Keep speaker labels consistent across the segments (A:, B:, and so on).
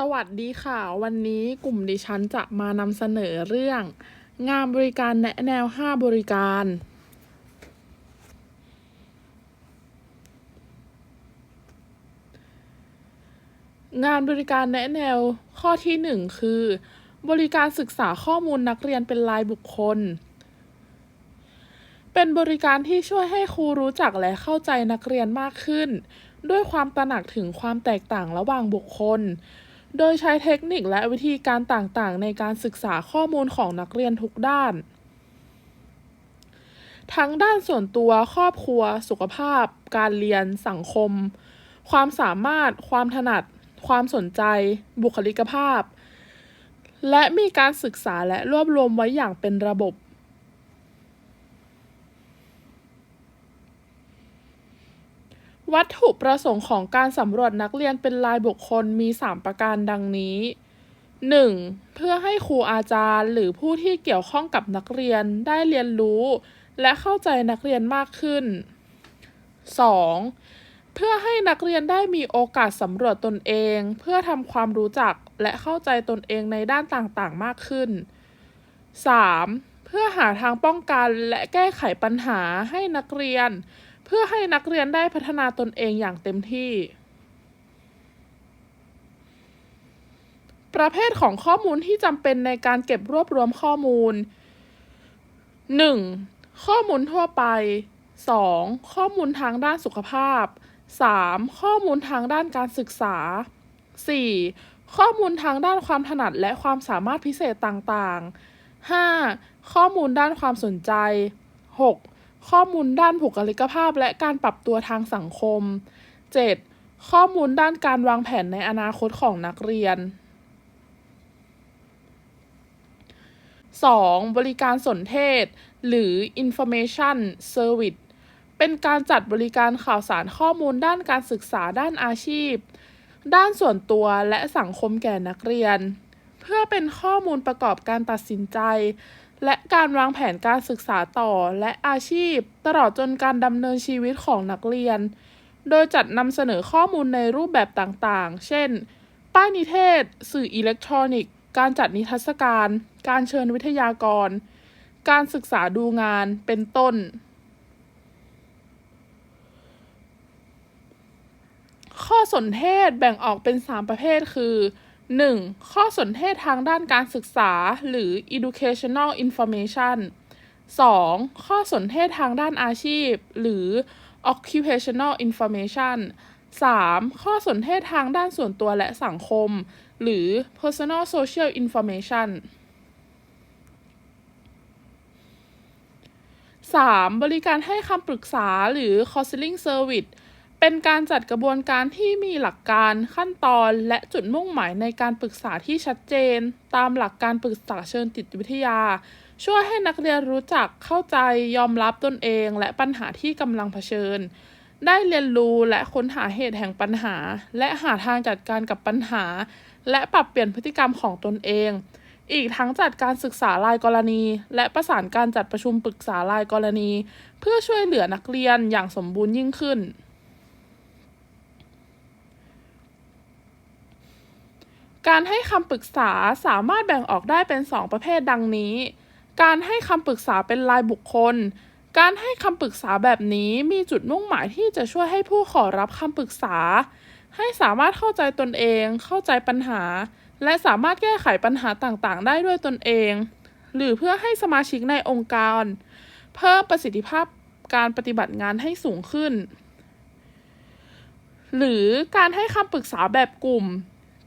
A: สวัสดีค่ะ วันนี้กลุ่มดิฉันจะมานำเสนอเรื่อง งานบริการแนะแนว 5 บริการ งานบริการแนะแนวข้อที่ 1 คือ บริการศึกษาข้อมูลนักเรียนเป็นรายบุคคล เป็นบริการที่ช่วยให้ครูรู้จักและเข้าใจนักเรียนมากขึ้น ด้วยความตระหนักถึงความแตกต่างระหว่างบุคคล โดยใช้เทคนิคและวิธีการต่างๆ ในการศึกษาข้อมูลของนักเรียนทุกด้าน ทั้งด้านส่วนตัวครอบครัว สุขภาพ การเรียน สังคม ความสามารถ ความถนัด ความสนใจ บุคลิกภาพ และมีการศึกษาและรวบรวมไว้อย่างเป็นระบบ วัตถุประสงค์ของการสำรวจนักเรียนเป็นรายบุคคลมี 3 ประการดังนี้ 1. เพื่อให้ครูอาจารย์หรือผู้ที่เกี่ยวข้องกับนักเรียนได้เรียนรู้ และเข้าใจนักเรียนมากขึ้น 2. เพื่อให้นักเรียนได้มีโอกาสสำรวจตนเอง เพื่อทำความรู้จักและเข้าใจตนเองในด้านต่างๆ มากขึ้น 3. เพื่อหาทางป้องกันและแก้ไขปัญหาให้นักเรียน เพื่อให้นักเรียนได้พัฒนาตนเองอย่างเต็มที่ ประเภทของข้อมูลที่จำเป็นในการเก็บรวบรวมข้อมูล 1. ข้อมูลทั่วไป 2. ข้อมูลทางด้านสุขภาพ 3. ข้อมูลทางด้านการศึกษา 4. ข้อมูลทางด้านความถนัดและความสามารถพิเศษต่างๆ 5. ข้อมูลด้านความสนใจ 6. ข้อมูลด้านบุคลิกภาพและการปรับตัวทางสังคม 7. ข้อมูลด้านการวางแผนในอนาคตของนักเรียน 2. บริการสนเทศ หรือ information service เป็นการจัดบริการข่าวสารข้อมูลด้านการศึกษาด้านอาชีพ ด้านส่วนตัวและสังคมแก่นักเรียน เพื่อเป็นข้อมูลประกอบการตัดสินใจ และการวางแผนการศึกษาต่อและอาชีพ ตลอดจนการดำเนินชีวิตของนักเรียน โดยจัดนำเสนอข้อมูลในรูปแบบต่างๆ เช่น ป้ายนิเทศ สื่ออิเล็กทรอนิกส์ การจัดนิทรรศการ การเชิญวิทยากร การศึกษาดูงาน เป็นต้น ข้อสนเทศแบ่งออกเป็น 3 ประเภทคือ 1. ข้อสนเทศทางด้านการศึกษา หรือ educational information 2. ข้อสนเทศทางด้านอาชีพ หรือ occupational information 3. ข้อสนเทศทางด้านส่วนตัวและสังคม หรือ personal social information 3. บริการให้คำปรึกษาหรือ counseling service เป็นการจัดกระบวนการที่มีหลักการขั้นตอนและจุดมุ่งหมายในการปรึกษาที่ชัดเจน ตามหลักการปรึกษาเชิงจิตวิทยา ช่วยให้นักเรียนรู้จักเข้าใจยอมรับตนเอง และปัญหาที่กำลังเผชิญ ได้เรียนรู้และค้นหาเหตุแห่งปัญหา และหาทางจัดการกับปัญหา และปรับเปลี่ยนพฤติกรรมของตนเอง อีกทั้งจัดการศึกษารายกรณี และประสานการจัดประชุมปรึกษารายกรณี เพื่อช่วยเหลือนักเรียนอย่างสมบูรณ์ยิ่งขึ้น การให้คำปรึกษาสามารถแบ่งออกได้เป็น 2 ประเภทดังนี้ การให้คำปรึกษาเป็นรายบุคคล การให้คำปรึกษาแบบนี้มีจุดมุ่งหมายที่จะช่วยให้ผู้ขอรับคำปรึกษา ให้สามารถเข้าใจตนเอง เข้าใจปัญหา และสามารถแก้ไขปัญหาต่างๆ ได้ด้วยตนเอง หรือเพื่อให้สมาชิกในองค์การเพิ่มประสิทธิภาพการปฏิบัติงานให้สูงขึ้น หรือการให้คำปรึกษาแบบกลุ่ม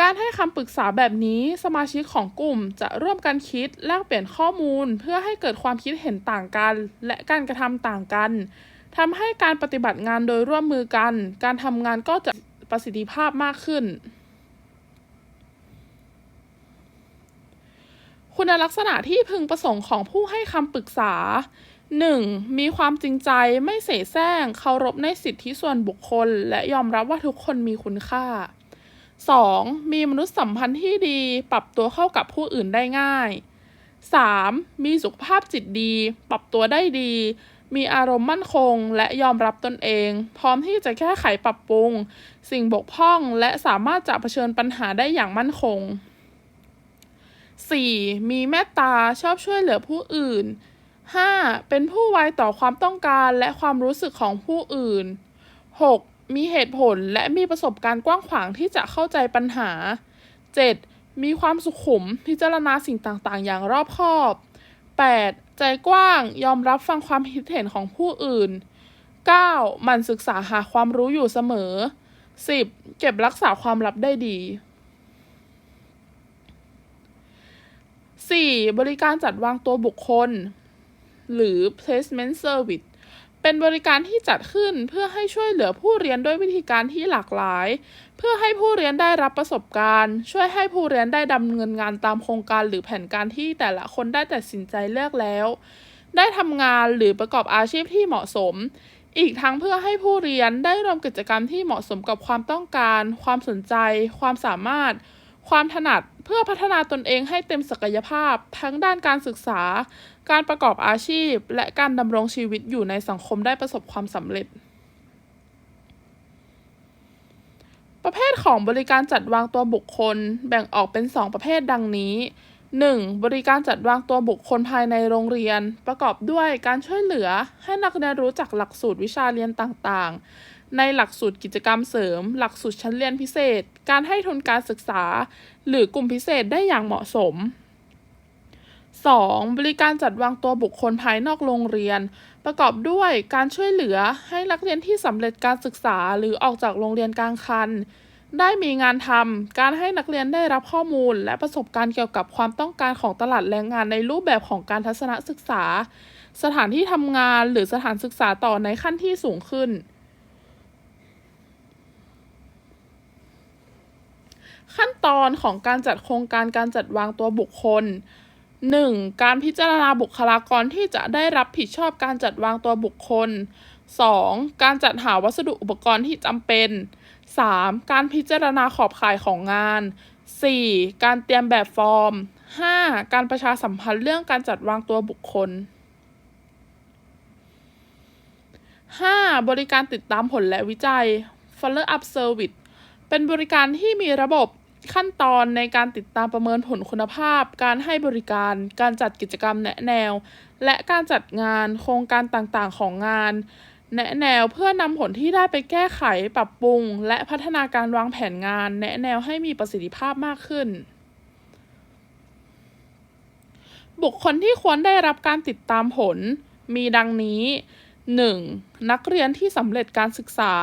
A: การให้คำปรึกษาแบบนี้สมาชิกของกลุ่มจะร่วมกันคิดแลกเปลี่ยนข้อมูล เพื่อให้เกิดความคิดเห็นต่างกัน และการกระทำต่างกันทำให้การปฏิบัติงานโดยร่วมมือกัน การทำงานก็จะประสิทธิภาพมากขึ้น คุณลักษณะที่พึงประสงค์ของผู้ให้คำปรึกษา 1. มีความจริงใจไม่เสแสร้งเคารพในสิทธิส่วนบุคคล และยอมรับว่าทุกคนมีคุณค่า 2. มีมนุษยสัมพันธ์ที่ดี ปรับตัวเข้ากับผู้อื่นได้ง่าย 3. มีสุขภาพจิตดี ปรับตัวได้ดี มีอารมณ์มั่นคง และยอมรับตนเอง พร้อมที่จะแก้ไขปรับปรุง สิ่งบกพร่องและสามารถจะเผชิญปัญหาได้อย่างมั่นคง 4. มีเมตตาชอบช่วยเหลือผู้อื่น 5. เป็นผู้ไวต่อความต้องการและความรู้สึกของผู้อื่น 6. มีเหตุผลและมีประสบการณ์กว้างขวางที่จะเข้าใจปัญหา 7. มีความสุขุมพิจารณาสิ่งต่างๆ อย่างรอบคอบ 8. ใจกว้างยอมรับฟังความคิดเห็นของผู้อื่น 9. หมันศึกษาหาความรู้อยู่เสมอ 10. เก็บรักษาความลับได้ดี 4. บริการจัดวางตัวบุคคล หรือ placement service เป็นบริการที่จัดขึ้นเพื่อให้ช่วยเหลือผู้เรียนด้วยวิธีการที่หลากหลาย เพื่อให้ผู้เรียนได้รับประสบการณ์ ช่วยให้ผู้เรียนได้ดำเนินงานตามโครงการหรือแผนการที่แต่ละคนได้ตัดสินใจเลือกแล้ว ได้ทำงานหรือประกอบอาชีพที่เหมาะสม อีกทั้งเพื่อให้ผู้เรียนได้รวมกิจกรรมที่เหมาะสมกับความต้องการ ความสนใจ ความสามารถ ความถนัดเพื่อพัฒนาตนเองให้เต็มศักยภาพ ทั้งด้านการศึกษา การประกอบอาชีพและการดำรงชีวิตอยู่ในสังคมได้ประสบความสำเร็จ ประเภทของบริการจัดวางตัวบุคคลแบ่งออกเป็น 2 ประเภทดังนี้ 1. บริการจัดวางตัวบุคคลภายในโรงเรียน ประกอบด้วยการช่วยเหลือให้นักเรียนรู้จักหลักสูตรวิชาเรียนต่างๆ ในหลักสูตรกิจกรรมเสริม หลักสูตรชั้นเรียนพิเศษ การให้ทุนการศึกษา หรือกลุ่มพิเศษได้อย่างเหมาะสม 2. บริการจัดวางตัวบุคคลภายนอกโรงเรียน ประกอบด้วยการช่วยเหลือให้นักเรียนที่สำเร็จการศึกษาหรือออกจากโรงเรียนกลางคัน ได้มีงานทำการให้นักเรียนได้รับข้อมูล และประสบการณ์เกี่ยวกับความต้องการของตลาดแรงงานในรูปแบบของการทัศนศึกษา สถานที่ทำงานหรือสถานศึกษาต่อในขั้นที่สูงขึ้นขั้นตอนของการจัดโครงการการจัดวางตัวบุคคล 1. การพิจารณาบุคลากรที่จะได้รับผิดชอบการจัดวางตัวบุคคล 2. การจัดหาวัสดุอุปกรณ์ที่จำเป็น 3. การพิจารณาขอบข่ายของงาน 4. การเตรียมแบบฟอร์ม 5. การประชาสัมพันธ์เรื่องการจัดวางตัวบุคคล 5. บริการติดตามผลและวิจัย follow up service เป็นบริการที่มีระบบ ขั้นตอนในการติดตามประเมินผลคุณภาพ การให้บริการ การจัดกิจกรรมแนะแนว และการจัดงานโครงการต่างๆ ของงาน แนะแนวเพื่อนำผลที่ได้ไปแก้ไขปรับปรุง และพัฒนาการวางแผนงาน แนะแนวให้มีประสิทธิภาพมากขึ้น บุคคลที่ควรได้รับการติดตามผล มีดังนี้ 1. นักเรียนที่สำเร็จการศึกษา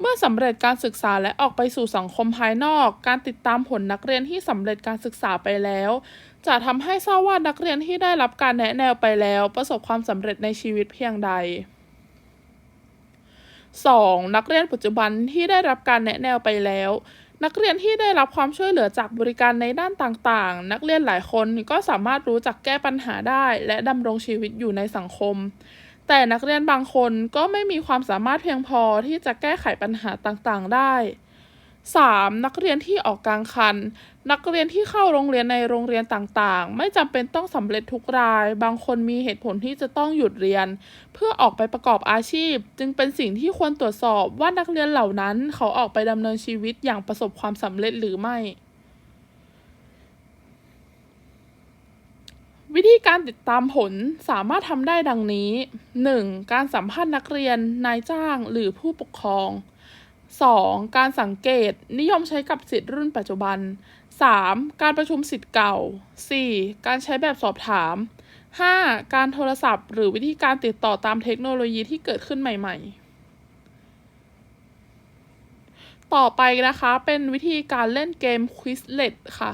A: เมื่อสำเร็จการศึกษาและออกไปสู่สังคมภายนอก การติดตามผลนักเรียนที่สำเร็จการศึกษาไปแล้ว จะทำให้ทราบว่านักเรียนที่ได้รับการแนะแนวไปแล้ว ประสบความสำเร็จในชีวิตเพียงใด 2. นักเรียนปัจจุบันที่ได้รับการแนะแนวไปแล้ว นักเรียนที่ได้รับความช่วยเหลือจากบริการในด้านต่างๆ นักเรียนหลายคนก็สามารถรู้จักแก้ปัญหาได้ และดำรงชีวิตอยู่ในสังคม แต่นักเรียนบางคนก็ไม่มีความสามารถเพียงพอที่จะแก้ไขปัญหาต่างๆ ได้ 3. นักเรียนที่ออกกลางคัน นักเรียนที่เข้าโรงเรียนในโรงเรียนต่างๆ ไม่จำเป็นต้องสำเร็จทุกราย บางคนมีเหตุผลที่จะต้องหยุดเรียน เพื่อออกไปประกอบอาชีพ จึงเป็นสิ่งที่ควรตรวจสอบว่านักเรียนเหล่านั้นเขาออกไปดำเนินชีวิตอย่างประสบความสำเร็จหรือไม่ วิธีการติดตามผลสามารถทำได้ดังนี้ 1. การสัมภาษณ์นักเรียน นายจ้างหรือผู้ปกครอง 2. การสังเกตนิยมใช้กับสิทธิ์รุ่นปัจจุบัน 3. การประชุมสิทธิ์เก่า 4. การใช้แบบสอบถาม 5. การโทรศัพท์ หรือวิธีการติดต่อตามเทคโนโลยีที่เกิดขึ้นใหม่ ๆ ต่อไปนะคะเป็นวิธีการเล่นเกม Quizlet ค่ะ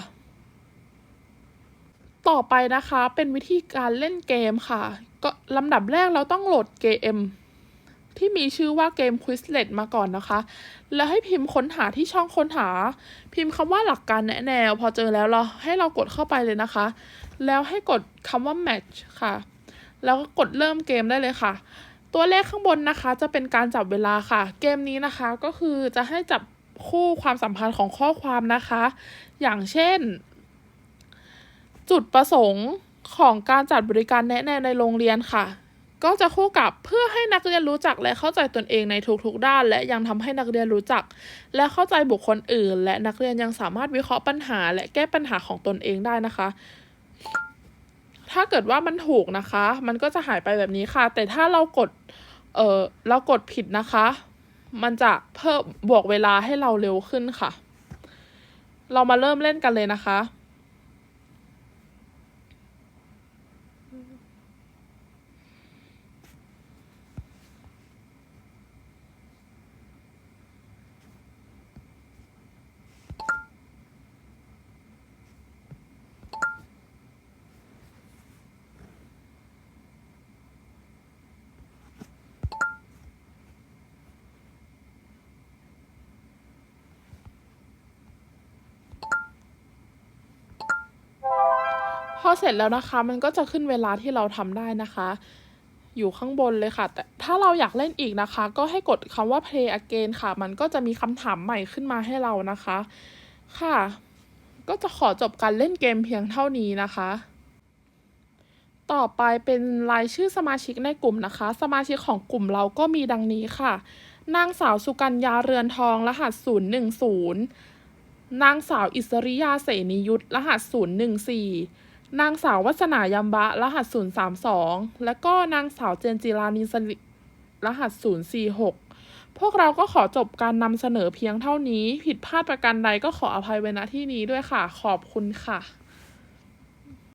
A: ต่อไปนะคะเป็นวิธีการเล่นเกมค่ะ ก็ลำดับแรกเราต้องโหลดเกม ที่มีชื่อว่าเกม Quizlet มาก่อนนะคะ แล้วให้พิมพ์ค้นหาที่ช่องค้นหา พิมพ์คำว่าหลักการแนะแนว พอเจอแล้วเราให้เรากดเข้าไปเลยนะคะ แล้วให้กดคำว่า match ค่ะ แล้วก็กดเริ่มเกมได้เลยค่ะ ตัวเลขข้างบนนะคะจะเป็นการจับเวลาค่ะ เกมนี้นะคะก็คือจะให้จับคู่ความสัมพันธ์ของข้อความนะคะ อย่างเช่น จุดประสงค์ของการจัดบริการแนะแนวในโรงเรียนค่ะกก็จะคู่กับเพื่อให้นักเรียนรู้จักและเข้าใจตนเองในทุกๆด้าน และยังทำให้นักเรียนรู้จัก และเข้าใจบุคคลอื่น และนักเรียนยังสามารถวิเคราะห์ปัญหา และแก้ปัญหาของตนเองได้นะคะ ถ้าเกิดว่ามันถูกนะคะ มันก็จะหายไปแบบนี้ค่ะ แต่ถ้าเรากดเออเรากดผิดนะคะ มันจะเพิ่มบวกเวลาให้เราเร็วขึ้นค่ะ เรามาเริ่มเล่นกันเลยนะคะ พอเสร็จแล้วนะคะ มันก็จะขึ้นเวลาที่เราทำได้นะคะ อยู่ข้างบนเลยค่ะ แต่ถ้าเราอยากเล่นอีกนะคะ ก็ให้กดคำว่า play again ค่ะ มันก็จะมีคำถามใหม่ขึ้นมาให้เรานะคะ ค่ะ ก็จะขอจบการเล่นเกมเพียงเท่านี้นะคะต่อไปเป็นรายชื่อสมาชิกในกลุ่มนะคะ สมาชิกของกลุ่มเราก็มีดังนี้ค่ะ นางสาวสุกัญญาเรือนทอง รหัส 010 นางสาวอิสริยาเสนียุทธรหัส 014 นางสาววัฒนายมบะ รหัส 032 และก็นางสาวเจนจิรานินสลิรหัส 046 พวกเราก็ขอจบการนำเสนอเพียงเท่านี้ ผิดพลาดประการใดก็ขออภัยไว้ณที่นี้ด้วยค่ะ ขอบคุณค่ะ